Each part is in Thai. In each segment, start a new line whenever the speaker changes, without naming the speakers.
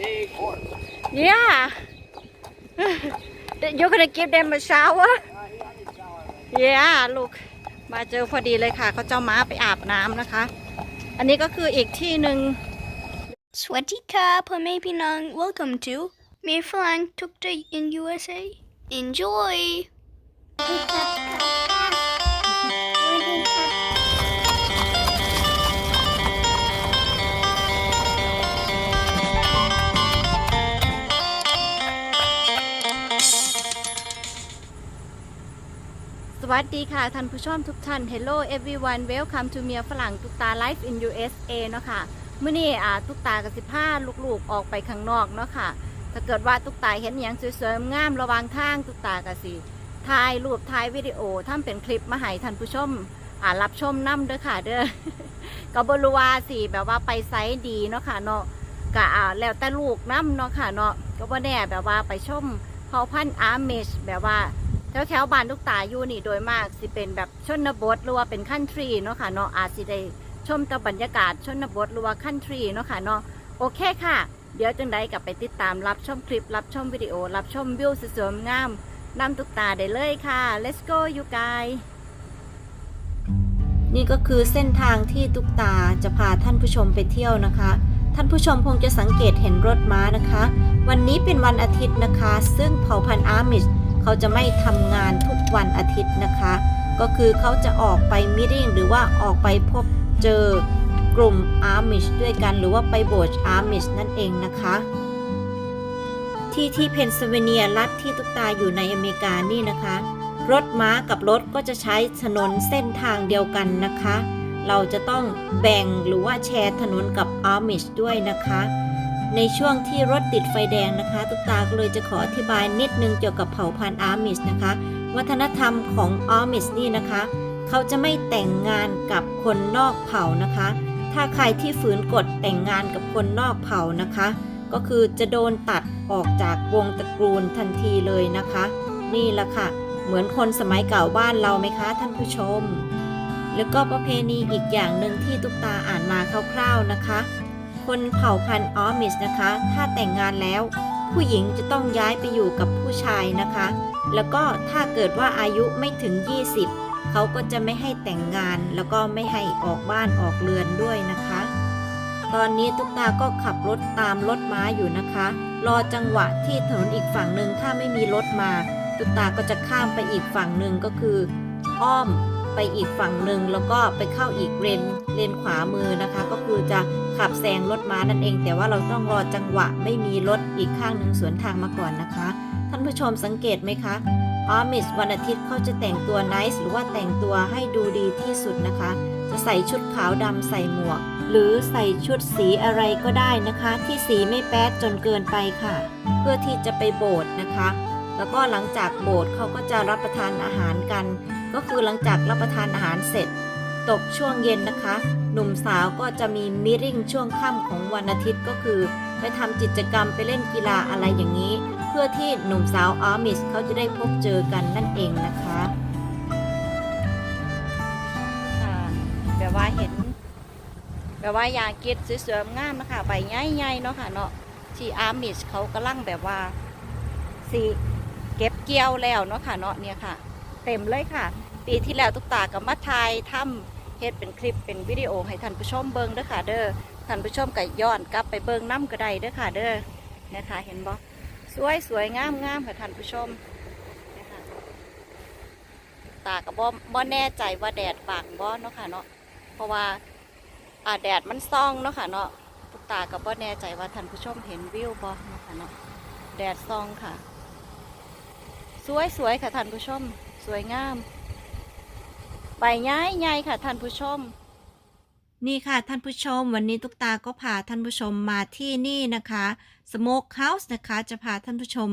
big horse.
Yeah. You're gonna give them a shower? Yeah, look มาเจอพอดีเลยค่ะเขาเจ้าม้าไปอาบน้ำนะคะ อันนี้ก็คืออีกที่หนึ่ง
สวัสดีค่ะพ่อแม่พี่น้อง welcome to เมีฝรั่งทุกที่ in USA enjoy
วัสดีค่ะท่านผู้ชมทุกท่าน Hello everyone welcome to เมียฝรั่งตุกตา Life in USA เนาะค่ะมื้อนี้อ่าตุกตากับสิพาลูกๆออกไปข้างนอกเนาะค่ะ ถ้าเกิดว่าตุกตาเห็นอย่างสวยๆงามระวางทางตุกตากับสิถ่ายรูปถ่ายวิดีโอทำเป็นคลิปมาให้ท่านผู้ชมอ่ารับชมน้ำเด้อค่ะเด้อก็บรูวาสิแบบว่าไปไซส์ดีเนาะค่ะเนาะก็อ่าแล้วแต่ลูกน้ำเนาะค่ะเนาะก็บ่แน่แบบว่าไปชมเผ่าพันธ์อาร์เมชแบบว่า แถวแถวๆบ้านลูกตาอยู่นี่โดยมากสิเป็นแบบชนบทหรือว่าเป็นคันทรีเนาะค่ะเนาะอาจสิได้ชมแต่บรรยากาศชนบทหรือว่าคันทรีเนาะค่ะเนาะโอเคค่ะ เดี๋ยวจังใดกลับไปติดตามรับชมคลิป รับชมวิดีโอ รับชมวิวสวยๆงามนำตุกตาได้เลยค่ะ let's go you guys นี่ก็คือเส้นทางที่ตุกตาจะพาท่านผู้ชมไปเที่ยวนะคะ ท่านผู้ชมคงจะสังเกตเห็นรถม้านะคะ วันนี้เป็นวันอาทิตย์นะคะ ซึ่งเผ่าพันธุ์อาร์มิช เขาจะไม่ทำงานทุกวันอาทิตย์นะคะ ก็คือเขาจะออกไปมิ팅หรือว่าออกไปพบเจอกลุ่มอาร์มิชด้วยกัน หรือว่าไปโบสถ์อาร์มิชนั่นเองนะคะ ที่ที่เพนซิลเวเนียรัฐที่ตุกตาอยู่ในอเมริกานี่นะคะ รถม้ากับรถก็จะใช้ถนนเส้นทางเดียวกันนะคะ เราจะต้องแบ่งหรือว่าแชร์ถนนกับอาร์มิชด้วยนะคะ ในช่วงที่รถติดไฟแดงนะคะ ตุ๊กตาก็เลยจะขออธิบายนิดนึงเกี่ยวกับเผ่าพันธุ์อาร์มิสนะคะ วัฒนธรรมของอาร์มิสนี่นะคะ เขาจะไม่แต่งงานกับคนนอกเผ่านะคะ ถ้าใครที่ฝืนกฎแต่งงานกับคนนอกเผ่านะคะ ก็คือจะโดนตัดออกจากวงตระกูลทันทีเลยนะคะ นี่แหละค่ะ เหมือนคนสมัยเก่าบ้านเราไหมคะ ท่านผู้ชม แล้วก็ประเพณีอีกอย่างหนึ่งที่ตุ๊กตาอ่านมาคร่าวๆนะคะ คนเผ่าพันธุ์ออมิสนะคะ ถ้าแต่งงานแล้ว ผู้หญิงจะต้องย้ายไปอยู่กับผู้ชายนะคะ แล้วก็ถ้าเกิดว่าอายุไม่ถึง 20 เขาก็จะไม่ให้แต่งงาน แล้วก็ไม่ให้ออกบ้านออกเรือนด้วยนะคะ ตอนนี้ตุ๊กตาก็ขับรถตามรถม้าอยู่นะคะ รอจังหวะที่ถนนอีกฝั่งหนึ่งถ้าไม่มีรถมา ตุ๊กตาก็จะข้ามไปอีกฝั่งหนึ่งก็คือ อ้อม ไปอีกฝั่งหนึ่งแล้วก็ไปเข้าอีกเลนเลนขวามือนะคะ ก็คือจะขับแซงรถม้านั่นเอง แต่ว่าเราต้องรอจังหวะไม่มีรถอีกข้างหนึ่งสวนทางมาก่อนนะคะ ท่านผู้ชมสังเกตไหมคะออมิสวันอาทิตย์เขาจะแต่งตัวไนส์หรือว่าแต่งตัวให้ดูดีที่สุดนะคะ จะใส่ชุดขาวดำใส่หมวก หรือใส่ชุดสีอะไรก็ได้นะคะ ที่สีไม่แป๊ดจนเกินไปค่ะ เพื่อที่จะไปโบสถ์นะคะ แล้วก็หลังจากโบสถ์เขาก็จะรับประทานอาหารกัน ก็คือหลังจากรับประทานอาหารเสร็จ ตกช่วงเย็นนะคะ หนุ่มสาวก็จะมีมิริ่งช่วงค่ำของวันอาทิตย์ก็คือ ไปทำกิจกรรมไปเล่นกีฬาอะไรอย่างนี้ เพื่อที่หนุ่มสาวอาร์มิสเขาจะได้พบเจอกันนั่นเองนะคะแบบว่าเห็น แบบว่ายาเกตสวยๆงามนะคะใบใหญ่ๆเนาะค่ะเนาะที่อาร์มิสเขากำลังแบบว่าสีเก็บเกี่ยวแล้วเนาะค่ะเนาะเนี่ยค่ะ เต็มเลยค่ะ ปีที่แล้วตุกตากับมาไทายทำเฮ็ดเป็นคลิปเป็นวิดีโอให้ท่านผู้ชมเบิ่งเด้อค่ะ เด้อท่านผู้ชมก็ย้อนกลับไปเบิ่งน้ำก็ได้เด้อค่ะ เด้อนะคะ เห็นบ่สวยสวยงามงามค่ะท่านผู้ชมนะคะตากับบ่บ่แน่ใจว่าแดดบางบ่เนาะค่ะเนาะเพราะว่าอ่าแดดมันส่องเนาะค่ะเนาะตุกตากับบ่แน่ใจว่าท่านผู้ชมเห็นวิวบ่เนาะค่ะเนาะแดดส่องค่ะ สวยสวยค่ะท่านผู้ชม วยงาม ใบย้ายใหญ่ค่ะท่านผู้ชม นี่ค่ะท่านผู้ชม วันนี้ตุ๊กตาก็พาท่านผู้ชมมาที่นี่นะคะสโมกเฮาส์นะคะ จะพาท่านผู้ชม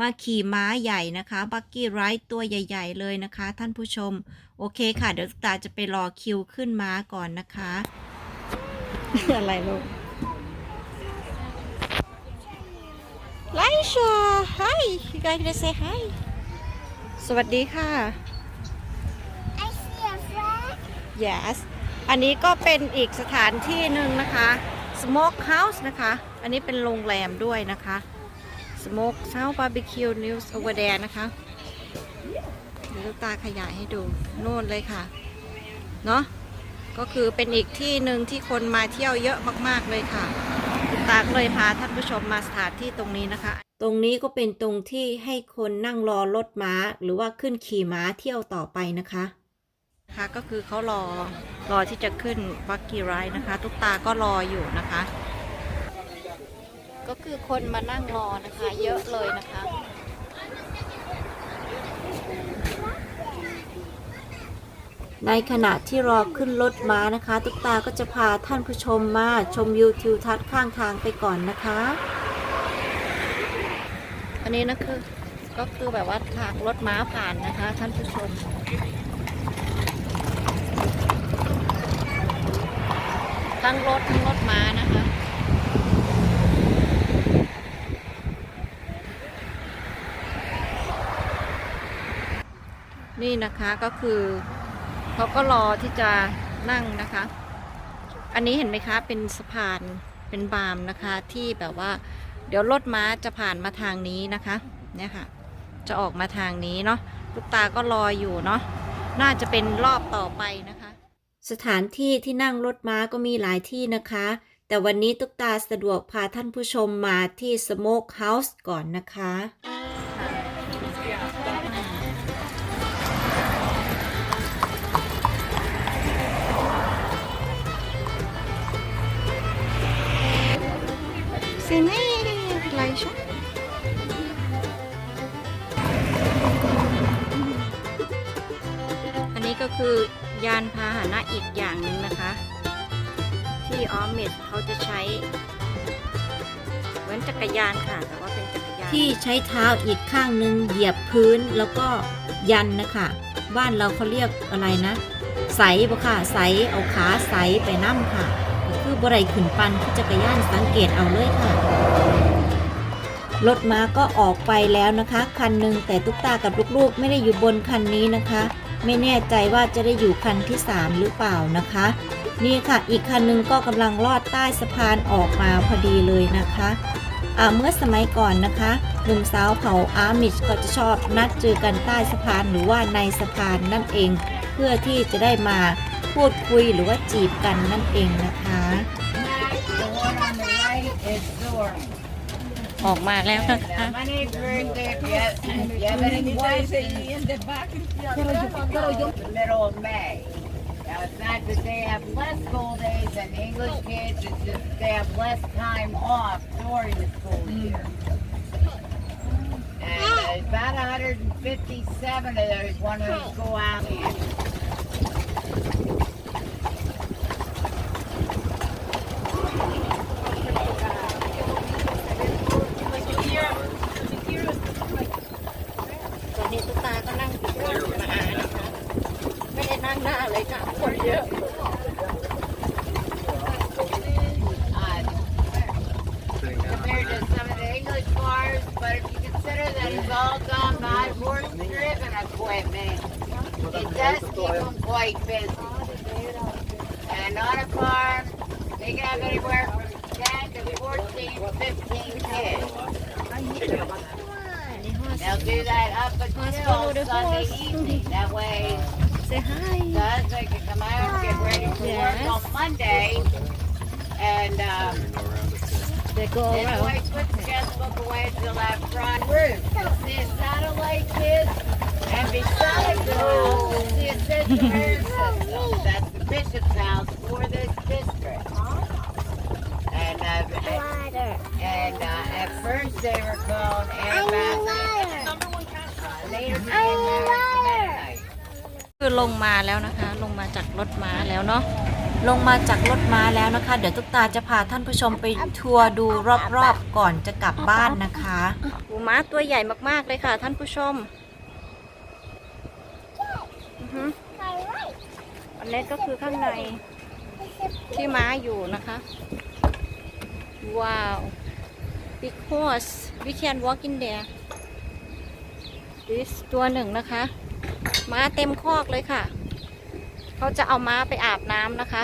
มาขี่ม้าใหญ่นะคะบักกี้ไรท์ตัวใหญ่ ๆ เลยนะคะ ท่านผู้ชม โอเคค่ะ เดี๋ยวตุ๊กตาจะไปรอคิวขึ้นม้าก่อนนะคะ อะไรลูกไลชา hi you guys gonna say hi สวัสดีค่ะ
I see a flag
yes อันนี้ก็เป็นอีกสถานที่หนึ่งนะคะ Smoke House นะคะ อันนี้เป็นโรงแรมด้วยนะคะ Smoke House Barbecue News over there นะคะเดี๋ยวลูกตาขยายให้ดูโน่นเลยค่ะ เนาะก็คือเป็นอีกที่หนึ่งที่คนมาเที่ยวเยอะมาก ๆ เลยค่ะ ลูกตาก็เลยพาท่านผู้ชมมาสถานที่ตรงนี้นะคะ ตรงนี้ก็เป็นตรงที่ให้คนนั่งรอรถม้า หรือว่าขึ้นขี่ม้าเที่ยวต่อไปนะคะค่ะก็คือเขารอรอที่จะขึ้นบักกี้ไรนะคะ ทุกตาก็รออยู่นะคะ ก็คือคนมานั่งรอนะคะ เยอะเลยนะคะ ในขณะที่รอขึ้นรถม้านะคะ ตุ๊กตาก็จะพาท่านผู้ชมมาชมวิวทิวทัศน์ข้างทางไปก่อนนะคะ อันนี้นะคือก็คือแบบว่าทางรถม้าผ่านนะคะ ท่านผู้ชมทั้งรถทั้งรถม้านะคะนี่นะคะก็คือ เขาก็รอที่จะนั่งนะคะ อันนี้เห็นไหมคะ เป็นสะพาน เป็นบามนะคะ ที่แบบว่า เดี๋ยวรถม้าจะผ่านมาทางนี้นะคะ เนี่ยค่ะ จะออกมาทางนี้เนาะ ลูกตาก็รออยู่เนาะ น่าจะเป็นรอบต่อไปนะคะ สถานที่ที่นั่งรถม้าก็มีหลายที่นะคะ แต่วันนี้ตุ๊กตาสะดวกพาท่านผู้ชมมาที่ Smoke House ก่อนนะคะ C'est gleich. อันนี้ก็คือยานพาหนะอีกอย่างหนึ่งนะคะ ที่ออมเมดเขาจะใช้ เหมือนจักรยานค่ะ แต่ว่าเป็นจักรยานที่ใช้เท้าอีกข้างหนึ่งเหยียบพื้นแล้วก็ยันนะคะบ้านเราเขาเรียกอะไรนะ ใสบ่ค่ะ ใสเอาขาใสไปนั่มค่ะ คือบไรขึ้นปันที่จักรยานสังเกตเอาเลยค่ะ รถม้าก็ออกไปแล้วนะคะ คันหนึ่งแต่ตุ๊กตากับลูกๆ ไม่ได้อยู่บนคันนี้นะคะ ไม่แน่ใจว่าจะได้อยู่คันที่ 3 หรือเปล่านะคะ นี่ค่ะ อีกคันหนึงก็กำลังลอดใต้สะพานออกมาพอดีเลยนะคะอ่าเมื่อสมัยก่อนนะคะหนุ่มสาวเผ่าอาร์มิชก็จะชอบนัดเจอกันใต้สะพานหรือว่าในสะพานนั่นเอง เพื่อที่จะได้มา พูดคุยหรือว่าจีบกันนั่นเองนะคะ ออกมาแล้วนะคะ
On a farm, they can have anywhere from 10 to 14, 15 kids. They'll do that up until Sunday evening. That way,
Say hi
the husband can come out and get ready for work on Monday. And um,
they go
the
around
wife puts the checkbook away till that front roof. See a satellite kids, and beside the house is the assistant they were called ambassadors. Uh, later became Mennonites.
คือลงมาแล้วนะคะ ลงมาจากรถม้าแล้วเนาะลงมาจากรถม้าแล้วนะคะ เดี๋ยวตุ๊กตาจะพาท่านผู้ชมไปทัวร์ดูรอบๆก่อนจะกลับบ้านนะคะปูม้าตัวใหญ่มากๆเลยค่ะ ท่านผู้ชมอือฮึอันนี้ก็คือข้างในที่ม้าอยู่นะคะ ว้าว big horse we can walk in there this ตัวหนึ่งนะคะ ม้าเต็มคอกเลยค่ะ เขาจะเอาม้าไปอาบน้ำนะคะ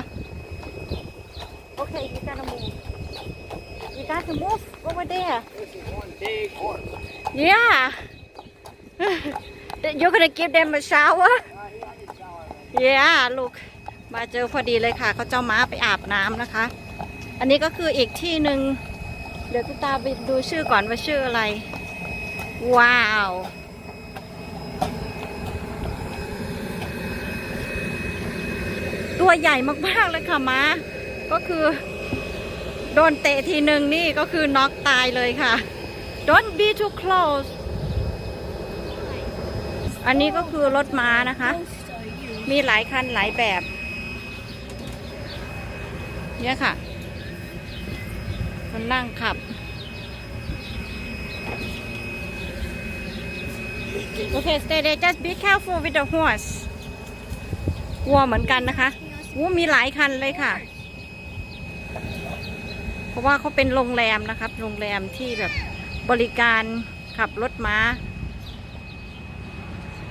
Okay, you gotta move. You got to move over there.
This is one big horse.
Yeah. You're gonna give them a shower? Yeah, look. มาเจอพอดีเลยค่ะ เขาเจ้าม้าไปอาบน้ำนะคะ อันนี้ก็คืออีกที่หนึ่ง เดี๋ยวตุ๊กตาไปดูชื่อก่อนว่าชื่ออะไร ว้าวตัวใหญ่มากๆเลยค่ะม้า ก็คือ โดนเตะทีหนึ่งนี่ก็คือน็อกตายเลยค่ะ Don't be too close อันนี้ก็คือรถม้านะคะ มีหลายคันหลายแบบ เนี่ยค่ะ คนนั่งขับโอเค stay there just be careful with the horse วัวเหมือนกันนะคะวัวมีหลายคันเลยค่ะ เพราะว่าเขาเป็นโรงแรมนะครับ โรงแรมที่แบบบริการขับรถม้า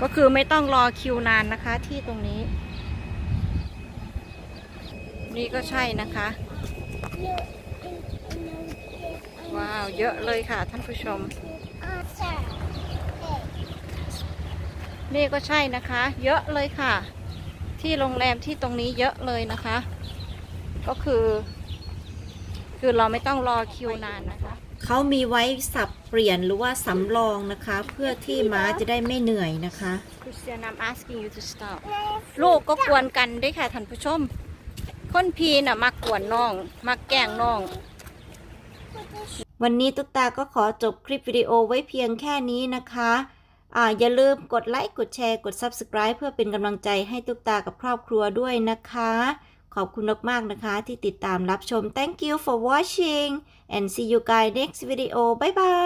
ก็คือไม่ต้องรอคิวนานนะคะที่ตรงนี้ นี่ก็ใช่นะคะ ว้าว เยอะเลยค่ะท่านผู้ชม นี่ก็ใช่นะคะ เยอะเลยค่ะ ที่โรงแรมที่ตรงนี้เยอะเลยนะคะ ก็คือ คือเราไม่ต้องรอคิวนานนะคะเขามีไว้สับเปลี่ยนหรือว่าสำรองนะคะ เพื่อที่ม้าจะได้ไม่เหนื่อยนะคะ Christian I'm asking you to stop ลูกก็กวนกันด้วยค่ะท่านผู้ชม คนพีน่ะมักกวนน้องมักแกล้งน้อง วันนี้ตุ๊กตาก็ขอจบคลิปวิดีโอไว้เพียงแค่นี้นะคะอ่าอย่าลืมกดไลค์กดแชร์กด Subscribe เพื่อเป็นกำลังใจให้ตุ๊กตากับครอบครัวด้วยนะคะ ขอบคุณมากๆนะคะที่ติดตามรับชม Thank you for watching and see you guys next video bye bye